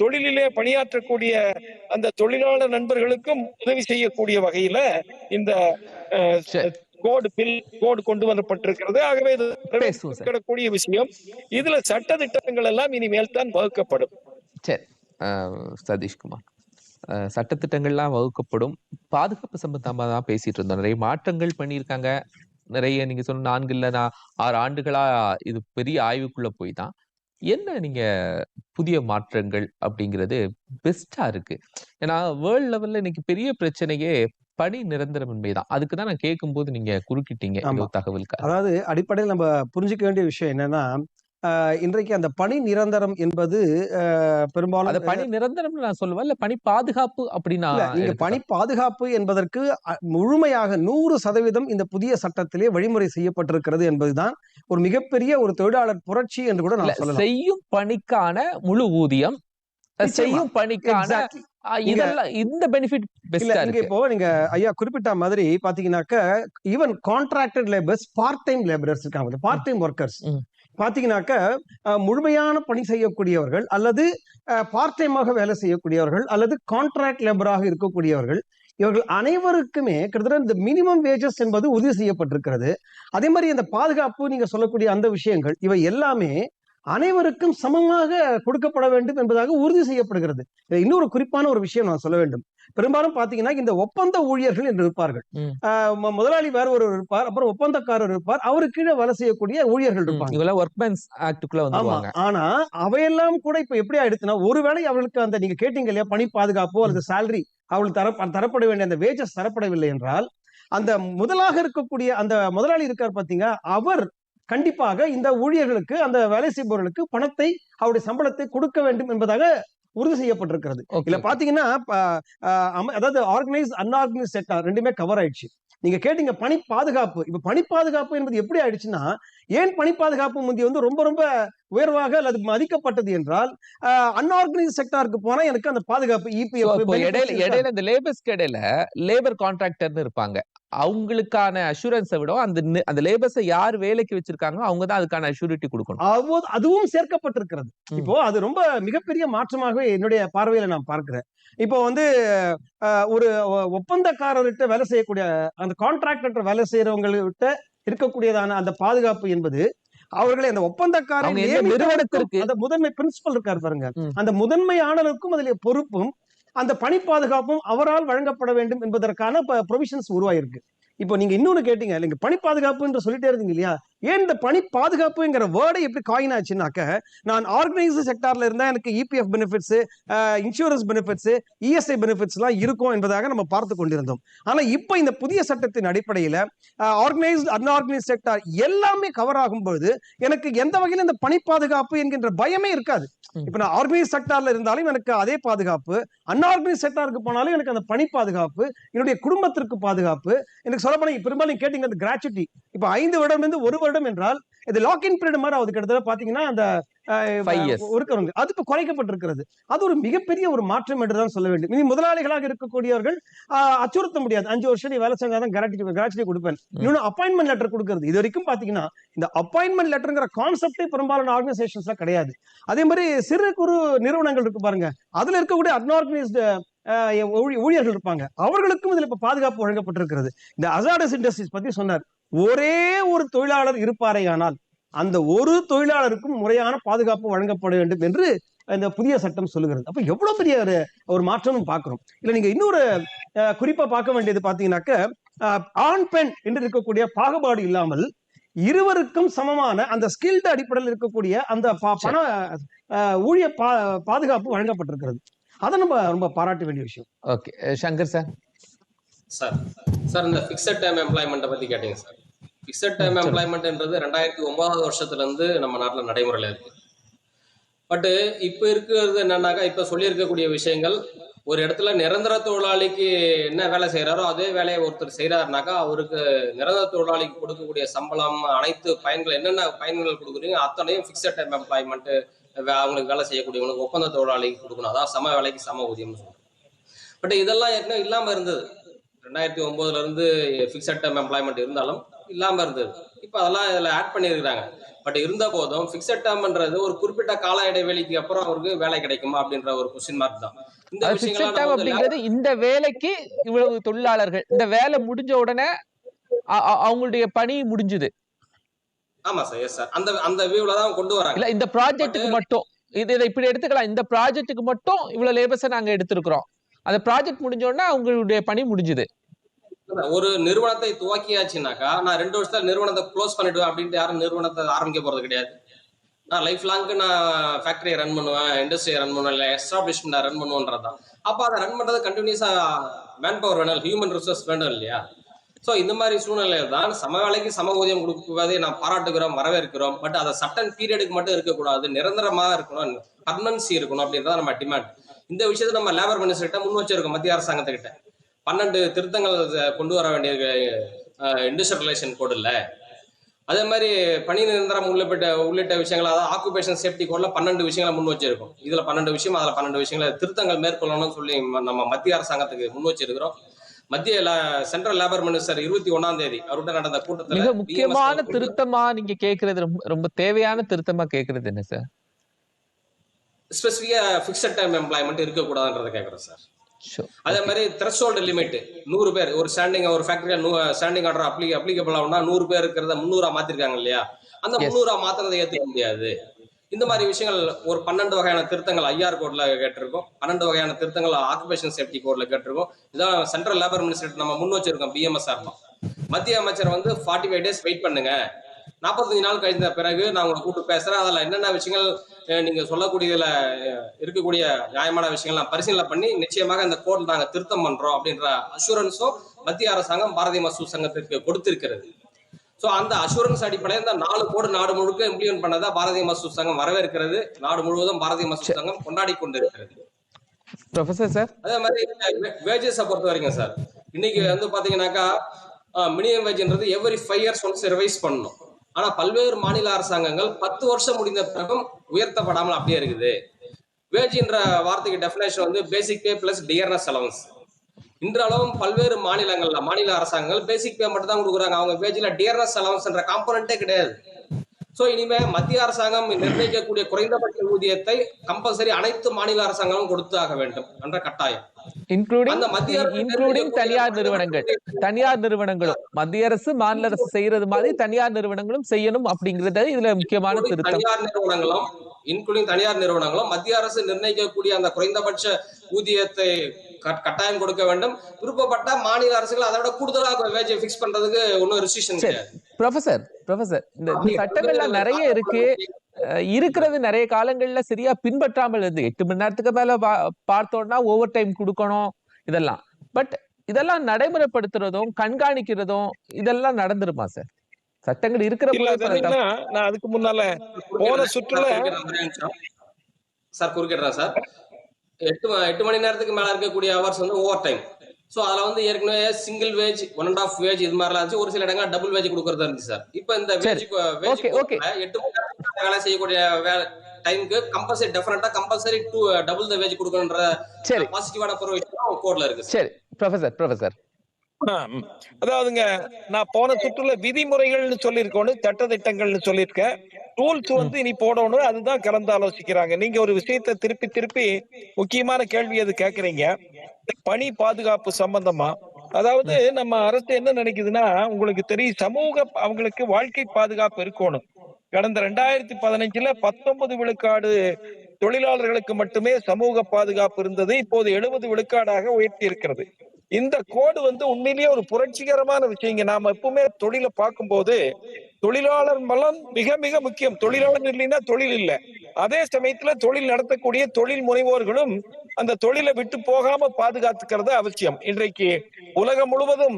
தொழிலிலே பணியாற்றக்கூடிய அந்த தொழிலாளர் நண்பர்களுக்கும் உதவி செய்யக்கூடிய வகையில இந்த. கோடு பில் கோடு கொண்டு வரப்பட்டிருக்கிறது. ஆகவே இது கிடக்கூடிய விஷயம். இதுல சட்ட திட்டங்கள் எல்லாம் இனிமேல் தான் வகுக்கப்படும். சரி சதீஷ்குமார். சட்டத்திட்டங்கள்லாம் வகுக்கப்படும். பாதுகாப்பு சம்பந்தமா தான் பேசிட்டு இருந்தோம். நிறைய மாற்றங்கள் பண்ணியிருக்காங்க. நிறைய நீங்க சொன்ன நான்கு இல்ல நான் ஆறு ஆண்டுகளா இது பெரிய ஆய்வுக்குள்ள போய் தான் என்ன நீங்க புதிய மாற்றங்கள் அப்படிங்கிறது பெஸ்டா இருக்கு? ஏன்னா வேர்ல்ட் லெவல்ல இன்னைக்கு பெரிய பிரச்சனையே பணி நிரந்தரமின்மை தான். அதுக்கு தான் நான் கேட்கும்போது நீங்க குறுக்கிட்டீங்க தகவலுக்கு. அதாவது அடிப்படையில் நம்ம புரிஞ்சுக்க வேண்டிய விஷயம் என்னன்னா இன்றைக்கு அந்த பணி நிரந்தரம் என்பது பெரும்பாலும் பணி நிரந்தரம்னு நான் சொல்லுவேன் இல்ல பணி பாதுகாப்பு அப்படின்னா நீங்க பணி பாதுகாப்பு என்பதற்கு முழுமையாக நூறு சதவீதம் இந்த புதிய சட்டத்திலே வழிமுறை செய்யப்பட்டிருக்கிறது என்பதுதான் ஒரு மிகப்பெரிய ஒரு தொழிலாளர் புரட்சி என்று கூட நான் சொல்லலாம். செய்யும் பணிக்கான முழு ஊதியம். செய்யும் பணிக்கான இதெல்லாம் இந்த பெனிஃபிட் இங்க இப்போ நீங்க ஐயா குறிப்பிட்ட மாதிரி பாத்தீங்கன்னாக்க even contracted labours part time labourers இருக்காங்க பார்ட் டைம் ஒர்க்கர்ஸ் பார்த்தீங்கன்னாக்க பாத்தீங்கன்னாக்க முழுமையான பணி செய்யக்கூடியவர்கள் அல்லது பார்ட் டைமாக வேலை செய்யக்கூடியவர்கள் அல்லது கான்ட்ராக்ட் லேபராக இருக்கக்கூடியவர்கள் இவர்கள் அனைவருக்குமே கிட்டத்தட்ட இந்த மினிமம் வேஜஸ் என்பது உறுதி செய்யப்பட்டிருக்கிறது. அதே மாதிரி இந்த பாதுகாப்பு நீங்க சொல்லக்கூடிய அந்த விஷயங்கள் இவை எல்லாமே அனைவருக்கும் சமமாக கொடுக்கப்பட வேண்டும் என்பதாக உறுதி செய்யப்படுகிறது. இன்னொரு குறிப்பான ஒரு விஷயம் நான் சொல்ல வேண்டும். பெரும்பாலும் பாத்தீங்கன்னா இந்த ஒப்பந்த ஊழியர்கள் என்று இருப்பார்கள். முதலாளி வேற ஒரு இருப்பார் அப்புறம் ஒப்பந்தக்காரர் இருப்பார் அவருக்கு கீழே வேலை செய்யக்கூடிய ஊழியர்கள் இருப்பாங்க. இவெல்லாம் ஒர்க்மேன்ஸ் ஆக்டுக்குள்ள ஆமா. வந்துருவாங்க. ஆனா அவையெல்லாம் கூட இப்ப எப்படி ஆயிடுச்சுன்னா ஒருவேளை அவர்களுக்கு அந்த நீங்க கேட்டீங்க இல்லையா பணி பாதுகாப்போ அல்லது salary அவளுக்கு தர தரப்பட வேண்டிய அந்த வேஜஸ் தரப்படவில்லை என்றால் அந்த முதலாக இருக்கக்கூடிய அந்த முதலாளி இருக்கார் பாத்தீங்க அவர் கண்டிப்பாக இந்த ஊழியர்களுக்கு அந்த வேலை செய்பவர்களுக்கு பணத்தை அவருடைய சம்பளத்தை கொடுக்க வேண்டும் என்பதாக உறுதி செய்யப்பட்டிருக்கிறது. இதுல. பாத்தீங்கன்னா அதாவது ஆர்கனைஸ் அன்ஆர்கனைஸ் செக்டார் ரெண்டுமே கவர் ஆயிடுச்சு. நீங்க கேட்டீங்க பணி பாதுகாப்பு. இப்ப பணி பாதுகாப்பு என்பது எப்படி ஆயிடுச்சுன்னா ஏன் பணி பாதுகாப்பு முந்தி வந்து ரொம்ப ரொம்ப உயர்வாக அல்லது மதிக்கப்பட்டது என்றால் அன்ஆர்கனைஸ் செக்டாருக்கு போனா எனக்கு அந்த பாதுகாப்பு இப்போ இடையில இடையில இந்த லேபர்ஸ்க்கு இடையில லேபர் கான்ட்ராக்டர்னு இருப்பாங்க. அவங்களுக்கான அஷூரன்ஸை விட அந்த அந்த லேபர்ஸை யார் வேலைக்கு வச்சிருக்காங்களோ அவங்க தான் அதுக்கான அஷூரிட்டி கொடுக்கணும் அதுவும் சேர்க்கப்பட்டிருக்கிறது. இப்போ அது ரொம்ப மிகப்பெரிய மாற்றமாகவே என்னுடைய பார்வையில நான் பார்க்கிறேன் இப்போ வந்து ஒரு ஒப்பந்தக்காரர்கிட்ட வேலை செய்யக்கூடிய அந்த கான்ட்ராக்டர் வேலை செய்யறவங்ககிட்ட இருக்கக்கூடியதான அந்த பாதுகாப்பு என்பது அவர்களை அந்த நியமித்தவருக்கும் நிறுவனத்திற்கு- அந்த முதன்மை பிரின்சிபல் இருக்காரு பாருங்க. அந்த முதன்மையானருக்கும் அதில் பொறுப்பும் அந்த பணி பாதுகாப்பும் அவரால் வழங்கப்பட வேண்டும் என்பதற்கான ப்ரொவிஷன்ஸ் உருவாயிருக்கு. இப்போ நீங்க இன்னொன்னு கேட்டீங்க இல்லைங்க பணி பாதுகாப்புன்ற சொல்லிட்டே இருந்தீங்க இல்லையா? ஏன் இந்த பணி பாதுகாப்புங்கிற வேர்டை எப்படி காயின் ஆச்சுனாக்க நான் ஆர்கனைஸ்டு செக்டார்ல இருந்தா எனக்கு EPF benefits insurance benefits ESI benefits எல்லாம் இருக்கும் என்பதாக நம்ம பார்த்து கொண்டிருந்தோம். ஆனா இப்போ இந்த புதிய சட்டத்தின் அடிப்படையில் ஆர்கனைஸ்டு அன்ஆர்கனைஸ்ட் செக்டார் எல்லாமே கவர் ஆகும்போது எனக்கு எந்த வகையில் இந்த பணி பாதுகாப்பு என்கின்ற பயமே இருக்காது. இப்ப நான் ஆர்கனைஸ் செக்டார்ல இருந்தாலும் எனக்கு அதே பாதுகாப்பு. அன்ஆர்கனைஸ் செக்டாருக்கு போனாலும் எனக்கு அந்த பணி பாதுகாப்பு என்னுடைய குடும்பத்திற்கு பாதுகாப்பு. எனக்கு சொல்ல போனா பெரும்பாலும் கேட்டீங்க அந்த கிராச்சுட்டி இப்ப ஐந்து வருடம் இருந்து ஒரு வருடம் என்றால் இது லாக் இன் பீரியட் மாதிரி ஆகுது. கிட்டத்தட்ட பாத்தீங்கன்னா அந்த இருக்கிறவங்க அது இப்ப குறைக்கப்பட்டிருக்கிறது. அது ஒரு மிகப்பெரிய ஒரு மாற்றம் என்றுதான் சொல்ல வேண்டும். இனி முதலாளிகளாக இருக்கக்கூடியவர்கள் அச்சுறுத்த முடியாது. அஞ்சு வருஷம் நீ வேலை செஞ்சாதான் கிராச்சுட்டி கிராச்சுட்டி கொடுப்பேன். இன்னொன்னு அப்பாயின்மெண்ட் லெட்டர் கொடுக்கறது. இது வரைக்கும் பாத்தீங்கன்னா இந்த அப்பாயின்மெண்ட் லெட்டர்ங்கிற கான்செப்டே பெரும்பாலான ஆர்கனைசேஷன்ஸ்ல கிடையாது. அதே மாதிரி சிறு குறு நிறுவனங்கள் இருக்கு பாருங்க. அதுல இருக்கக்கூடிய அன்ஆர்கனைஸ்டு ஊழியர்கள் இருப்பாங்க. அவர்களுக்கும் இதுல இப்ப பாதுகாப்பு வழங்கப்பட்டிருக்கிறது. இந்த அசாடஸ் இண்டஸ்ட்ரீஸ் பத்தி சொன்னார். ஒரே ஒரு தொழிலாளர் இருப்பாரேயானால் அந்த ஒரு தொழிலாளருக்கும் முறையான பாதுகாப்பு வழங்கப்பட வேண்டும் என்று இந்த புதிய சட்டம் சொல்லுகிறது. அப்ப எவ்வளவு பெரிய ஒரு ஒரு மாற்றமும் பார்க்கிறோம். இல்ல நீங்க இன்னொரு அஹ், குறிப்பா பார்க்க வேண்டியது பாத்தீங்கன்னாக்க அஹ், ஆண் பெண் என்று இருக்கக்கூடிய பாகுபாடு இல்லாமல் இருவருக்கும் சமமான அந்த ஸ்கில்டு அடிப்படையில் இருக்கக்கூடிய அந்த பண ஊழிய பா- பாதுகாப்பு வழங்கப்பட்டிருக்கிறது. அதை நம்ம ரொம்ப பாராட்ட வேண்டிய விஷயம். Okay. Shankar sir. Sir sir இந்த ஃபிக்ஸட் டைம் எம்ப்ளாய்மெண்ட்டை பத்தி கேட்டீங்க சார். ஃபிக்ஸட் டைம் எம்ப்ளாய்மெண்ட்ன்றது ரெண்டாயிரத்தி ஒன்பதாவது வருஷத்துல இருந்து நம்ம நாட்டுல நடைமுறையில இருக்கு. பட் இப்ப இருக்கிறது என்னன்னாக்கா இப்ப சொல்லியிருக்கக்கூடிய விஷயங்கள் ஒரு இடத்துல நிரந்தர தொழிலாளிக்கு என்ன வேலை செய்யறாரோ அதே வேலையை ஒருத்தர் செய்யறாருனாக்கா அவருக்கு நிரந்தர தொழிலாளிக்கு கொடுக்கக்கூடிய சம்பளம் அனைத்து பயன்கள் என்னென்ன பயன்கள் கொடுக்குறீங்க அத்தனையும் ஃபிக்ஸட் டைம் எம்ப்ளாய்மெண்ட் அவங்களுக்கு வேலை செய்யக்கூடியவங்களுக்கு ஒப்பந்த தொழிலாளிக்கு கொடுக்கணும். அதான் சம வேலைக்கு சம ஊதியம்னு சொல்றோம். பட் இதெல்லாம் ஏற்கனவே இல்லாம இருந்தது. ரெண்டாயிரத்தி ஒன்பதுல இருந்து ஃபிக்ஸட் டைம் எம்ப்ளாய்மெண்ட் இருந்தாலும் இல்லாம இருந்தது. இப்போ அதெல்லாம் இதுல ஆட் பண்ணியிருக்கிறாங்க. பட் இருந்த போதும் ஃபிக்ஸட் டேர்ம்ன்றது ஒரு குறிப்பிட்ட கால இடைவெளிக்கு அப்புறம் அவருக்கு வேலை கிடைக்குமா அப்படின்ற ஒரு கொஸ்டின் மார்க் தான். இந்த வந்து அப்படிங்கிறது இந்த வேலைக்கு இவ்வளவு தொழிலாளர்கள் இந்த வேலை முடிஞ்ச உடனே அவங்களுடைய பணி முடிஞ்சுது. ஆமா சார் எஸ் சார் அந்த அந்த வியூல தான் கொண்டு வராங்க. இல்ல இந்த ப்ராஜெக்ட்டுக்கு மட்டும் இது இதை இப்படி எடுத்துக்கலாம். இந்த ப்ராஜெக்ட்டுக்கு மட்டும் இவ்வளவு லேபர்ஸை நாங்க எடுத்திருக்கிறோம். அந்த ப்ராஜெக்ட் முடிஞ்ச உடனே அவங்களுடைய பணி முடிஞ்சுது. ஒரு நிறுவனத்தை துவக்கியாச்சுனாக்கா நான் ரெண்டு வருஷத்துல நிறுவனத்தை க்ளோஸ் பண்ணிடுவேன் அப்படின்ட்டு யாரும் நிறுவனத்தை ஆரம்பிக்க போறது கிடையாது. நான் லைஃப் லாங்க்கு நான் ஃபேக்டரியை ரன் பண்ணுவேன் இண்டஸ்ட்ரியை ரன் பண்ணுவேன் இல்லை எஸ்டாப்ளிஷ்மெண்ட் ரன் பண்ணுவேன்றதான் அப்போ அதை ரன் பண்றது கண்டினியூஸாக மேன் பவர் வேணும் ஹியூமன் ரிசோர்ஸ் வேணும் இல்லையா? ஸோ இந்த மாதிரி சூழ்நிலையில தான் சம வேலைக்கு சம ஊதியம் கொடுப்பதை நான் பாராட்டுகிறோம் வரவேற்கிறோம். பட் அதை சட்டன் பீரியடுக்கு மட்டும் இருக்கக்கூடாது. நிரந்தரமாக இருக்கணும் பர்மனன்சி இருக்கணும் அப்படின்றத நம்ம டிமாண்ட் இந்த விஷயத்தை நம்ம லேபர் மினிஸ்டர்கிட்ட முன் வச்சிருக்கோம் மத்திய அரசாங்கத்துக்கிட்ட. பன்னெண்டு திருத்தங்கள் கொண்டு வர வேண்டிய இண்டஸ்ட்ரியல் ரிலேஷன் அதே மாதிரி பணி நிரந்தரம் உள்ளிட்ட உள்ளிட்ட விஷயங்கள் அதாவது ஆக்குபேஷன் சேஃப்டி கோட்ல பன்னெண்டு விஷயங்களை முன் வச்சிருக்கோம். இதுல பன்னெண்டு விஷயம் அதுல பன்னெண்டு விஷயங்களை திருத்தங்கள் மேற்கொள்ளணும்னு சொல்லி நம்ம மத்திய அரசாங்கத்துக்கு முன் வச்சிருக்கிறோம். மத்திய சென்ட்ரல் லேபர் மினிஸ்டர் இருபத்தி ஒண்ணாம் தேதி அவர்கிட்ட நடந்த கூட்டத்துல மிக முக்கியமான திருத்தமா நீங்க கேக்குறது? ரொம்ப ரொம்ப தேவையான திருத்தமா கேக்குறது என்ன சார்? ஸ்பெசிஃபிக்கா ஃபிக்ஸட் டைம் எம்ப்ளாய்மெண்ட் இருக்கக்கூடாதுன்றதை கேட்குறேன் சார். Sure. அதே மாதிரி த்ரெஷோல்டு லிமிட் நூறு பேர். ஒரு ஸ்டாண்டிங் ஒரு ஃபேக்டரியில் ஸ்டாண்டிங் ஆர்டர் அப்ளி அப்ளிகபிள் ஆகும்னா நூறு பேர் இருக்கிறத முந்நூறா மாத்திருக்காங்க இல்லையா? அந்த. முந்நூறா மாத்தினதை ஏத்துக்க முடியாது. இந்த மாதிரி விஷயங்கள் ஒரு பன்னெண்டு வகையான திருத்தங்கள் ஐஆர் கோட்ல கேட்டிருக்கோம். பன்னெண்டு வகையான திருத்தங்கள் ஆக்குபேஷன் சேஃப்டி கோட்ல கேட்டிருக்கோம். இதான் சென்ட்ரல் லேபர் மினிஸ்டர் நம்ம முன் வச்சிருக்கோம் பிஎம்எஸ் மத்திய அமைச்சர் வந்து ஃபார்ட்டி ஃபைவ் டேஸ் வெயிட் பண்ணுங்க. நாற்பத்தஞ்சு நாள் கழிந்த பிறகு நான் உங்களை கூப்பிட்டு பேசுறேன். அதுல என்னென்ன விஷயங்கள் நீங்க சொல்லக்கூடியதுல இருக்கக்கூடிய நியாயமான விஷயங்கள்லாம் பரிசீலனை பண்ணி நிச்சயமாக இந்த கோட் நாங்க திருத்தம் பண்றோம் அப்படின்ற அஷூரன்ஸும் மத்திய அரசாங்கம் பாரதிய மசூர் சங்கத்திற்கு கொடுத்திருக்கிறது. சோ அந்த அஷூரன்ஸ் அடிப்படையில் இந்த நாலு கோடு நாடு முழுக்க இம்ப்ளிமெண்ட் பண்ணதா பாரதிய மசூர் சங்கம் வரவேற்கிறது. நாடு முழுவதும் பாரதிய மசூர் சங்கம் கொண்டாடி கொண்டிருக்கிறது. ப்ரொஃபசர் சார் அதே மாதிரி வேஜஸை பொறுத்த வரைக்கும் சார் இன்னைக்கு வந்து பாத்தீங்கன்னாக்கா minimum வேஜ்ன்றது every five years once revise பண்ணணும். ஆனா பல்வேறு மாநில அரசாங்கங்கள் பத்து வருஷம் முடிந்த பிறகும் உயர்த்தப்படாமல் அப்படியே இருக்குது. வேஜின்ற வார்த்தைக்கு டெஃபினேஷன் வந்து basic pay plus dearness allowance இன்றளவும் பல்வேறு மாநிலங்கள்ல மாநில அரசாங்கங்கள் பேசிக் பே மட்டும் தான் கொடுக்குறாங்க. அவங்க பேஜ்ல டியர்னஸ் அலவன்ஸ் என்ற காம்பனண்டே கிடையாது. சோ இனிமே மத்திய அரசாங்கம் நிர்ணயிக்கக்கூடிய குறைந்தபட்ச ஊதியத்தை கம்பல்சரி அனைத்து மாநில அரசாங்கங்களும் கொடுத்து ஆக வேண்டும் என்ற கட்டாயம். இன்க்ளூடிங் அந்த மத்திய அரசு இன்க்ளூடிங் நிர்ணயிக்கக்கூடிய தனியார் நிறுவனங்கள். தனியார் நிறுவனங்களும். மத்திய அரசு மாநில அரசு செய்யறது மாதிரி தனியார் நிறுவனங்களும் செய்யணும் அப்படிங்கறது இதுல முக்கியமான திருத்தம். தனியார் நிறுவனங்களும் இன்க்ளூடிங் தனியார் நிறுவனங்களும் மத்திய அரசு நிர்ணயிக்கக்கூடிய அந்த குறைந்தபட்ச ஊதியத்தை கட்- கட்டாயம் கொடுக்க வேண்டும். விருப்பப்பட்ட மாநில அரசுகள் அதை விட கூடுதலாக வேஜை பிக்ஸ் பண்றதுக்கு ரெஸ்ட்ரிக்ஷன் சரி. கிடையாது. ப்ரொஃபசர் ப்ரொஃபசர் இந்த சட்டங்கள்லாம் நிறைய இருக்கு. இருக்கிறது நிறைய காலங்கள்ல சரியா பின்பற்றாமல் இருந்து எட்டு மணி நேரத்துக்கு மேல பா- பார்த்தோம்னா ஓவர் டைம் கொடுக்கணும் இதெல்லாம். பட் இதெல்லாம் நடைமுறைப்படுத்துறதும் கண்காணிக்கிறதும் இதெல்லாம் நடந்துருமா சார் சட்டங்கள் இருக்கிற நான் அதுக்கு முன்னால போன சுற்றுல சார் குறுக்கிடுறேன் சார். எட்டு எட்டு மணி நேரத்துக்கு மேல இருக்கக்கூடிய ஹவர்ஸ் வந்து ஓவர் டைம் சோ அதுல வந்து ஏற்கனவே single wage one and half wage இது மாதிரிலாம் இருந்துச்சு. ஒரு சில இடங்கள் டபுள் வேஜ் கொடுக்கறதா இருந்துச்சு சார் இப்போ இந்த வேஜ் Okay, okay. எட்டு மணி வேலை செய்யக்கூடிய டைமுக்கு கம்பல்சரி டெஃபினட்டா compulsory to double the wage கொடுக்கணுன்ற சரி. பாசிட்டிவான ப்ரொவிஷன் கோட்ல இருக்கு சார். சரி ப்ரொஃபசர் ப்ரொஃபசர். அதாவதுங்க நான் போன சுற்றுல விதிமுறைகள்னு சொல்லியிருக்கோன்னு சட்டதிட்டங்கள்னு சொல்லியிருக்கேன். ரூல்ஸ் வந்து இனி போடணும் அதுதான் கலந்து ஆலோசிக்கிறாங்க. நீங்க ஒரு விஷயத்தை திருப்பி திருப்பி முக்கியமான கேள்வி அது கேக்குறீங்க? பணி பாதுகாப்பு சம்பந்தமா? அதாவது நம்ம அரசு என்ன நினைக்குதுன்னா உங்களுக்கு தெரியும் சமூக அவங்களுக்கு வாழ்க்கை பாதுகாப்பு இருக்கணும். கடந்த ரெண்டாயிரத்தி பதினஞ்சுல பத்தொன்பது விழுக்காடு தொழிலாளர்களுக்கு மட்டுமே சமூக பாதுகாப்பு இருந்தது. இப்போது எழுபது விழுக்காடாக உயர்த்தி இருக்கிறது இந்த கோடு வந்து உண்மையிலேயே ஒரு புரட்சிகரமான விஷயங்க. நாம எப்பவுமே தொழிலை பார்க்கும்போது தொழிலாளர் பலம் மிக மிக முக்கியம். தொழிலாளர் இல்லைன்னா தொழில் இல்லை. அதே சமயத்துல தொழில் நடத்தக்கூடிய தொழில் முனைவோர்களும் அந்த தொழிலை விட்டு போகாம பாதுகாத்துக்கிறது அவசியம். இன்றைக்கு உலகம் முழுவதும்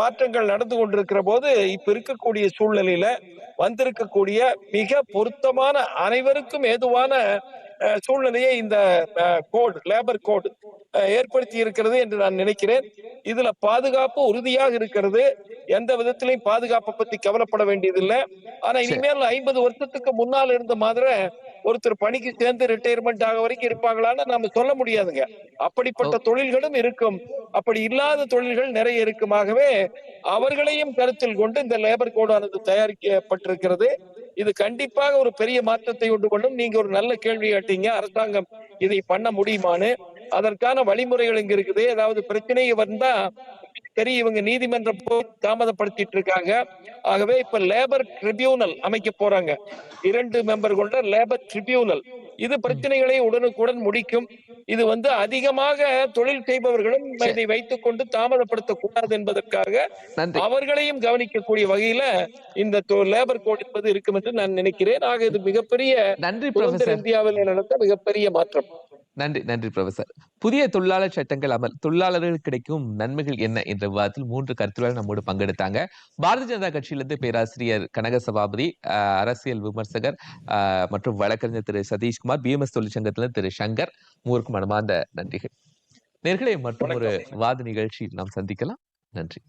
மாற்றங்கள் நடந்து கொண்டிருக்கிற போது இப்ப இருக்கக்கூடிய சூழ்நிலையில வந்திருக்கக்கூடிய மிக பொருத்தமான அனைவருக்கும் ஏதுவான சூழ்நிலையை இந்த கோட் லேபர் கோட் ஏற்படுத்தி இருக்கிறது என்று நான் நினைக்கிறேன். இதுல பாதுகாப்பு உறுதியாக இருக்கிறது. எந்த விதத்திலையும் பாதுகாப்பை பத்தி கவலைப்பட வேண்டியதில்லை. ஆனா இனிமேல் ஐம்பது வருஷத்துக்கு முன்னால் இருந்த மாதிரி ஒருத்தர் பணிக்கு சேர்ந்து ரிட்டையர்மெண்ட் ஆக வரைக்கும் இருப்பாங்களான்னு நாம சொல்ல முடியாதுங்க. அப்படிப்பட்ட தொழில்களும் இருக்கும். அப்படி இல்லாத தொழில்கள் நிறைய இருக்குமாகவே அவர்களையும் கருத்தில் கொண்டு இந்த லேபர் கோடானது தயாரிக்கப்பட்டிருக்கிறது. இது கண்டிப்பாக ஒரு பெரிய மாற்றத்தை உண்டு பண்ணும். நீங்க ஒரு நல்ல கேள்வி கேட்டீங்க. அரசாங்கம் இதை பண்ண முடியுமான்னு. அதற்கான வழிமுறைகள் இங்க இருக்குது. அதாவது பிரச்சனை வந்தா சரி இவங்க நீதிமன்றம் போய் தாமதப்படுத்திட்டு இருக்காங்க ஆகவே இப்ப லேபர் ட்ரிபியூனல் அமைக்க போறாங்க. இரண்டு மெம்பர் கொண்ட லேபர் ட்ரிபியூனல். இது பிரச்சனைகளை உடனுக்குடன் முடிக்கும். இது வந்து அதிகமாக தொழில் செய்பவர்களும் இதை வைத்துக் கொண்டு தாமதப்படுத்த கூடாது என்பதற்காக அவர்களையும் கவனிக்கக்கூடிய வகையில இந்த லேபர் கோட் என்பது இருக்கும் என்று நான் நினைக்கிறேன். ஆக இது மிகப்பெரிய நன்றி இந்தியாவில் நடந்த மிகப்பெரிய மாற்றம். நன்றி நன்றி ப்ரொஃபசர் புதிய தொழிலாளர் சட்டங்கள் அமல் தொழிலாளர்களுக்கு கிடைக்கும் நன்மைகள் என்ன என்ற விவாதத்தில் மூன்று கருத்துக்கள் நம்மோடு பங்கெடுத்தாங்க. பாரதிய ஜனதா கட்சியிலிருந்து பேராசிரியர் கனக சபாபதி அரசியல் விமர்சகர் மற்றும் வழக்கறிஞர் திரு சதீஷ்குமார் பிஎம்எஸ் தொழிற்சங்கத்திலிருந்து திரு சங்கர் மூவருக்கும் மனமார்ந்த நன்றிகள். நேர்களே மற்றும் ஒரு வாத நிகழ்ச்சி நாம் சந்திக்கலாம். நன்றி.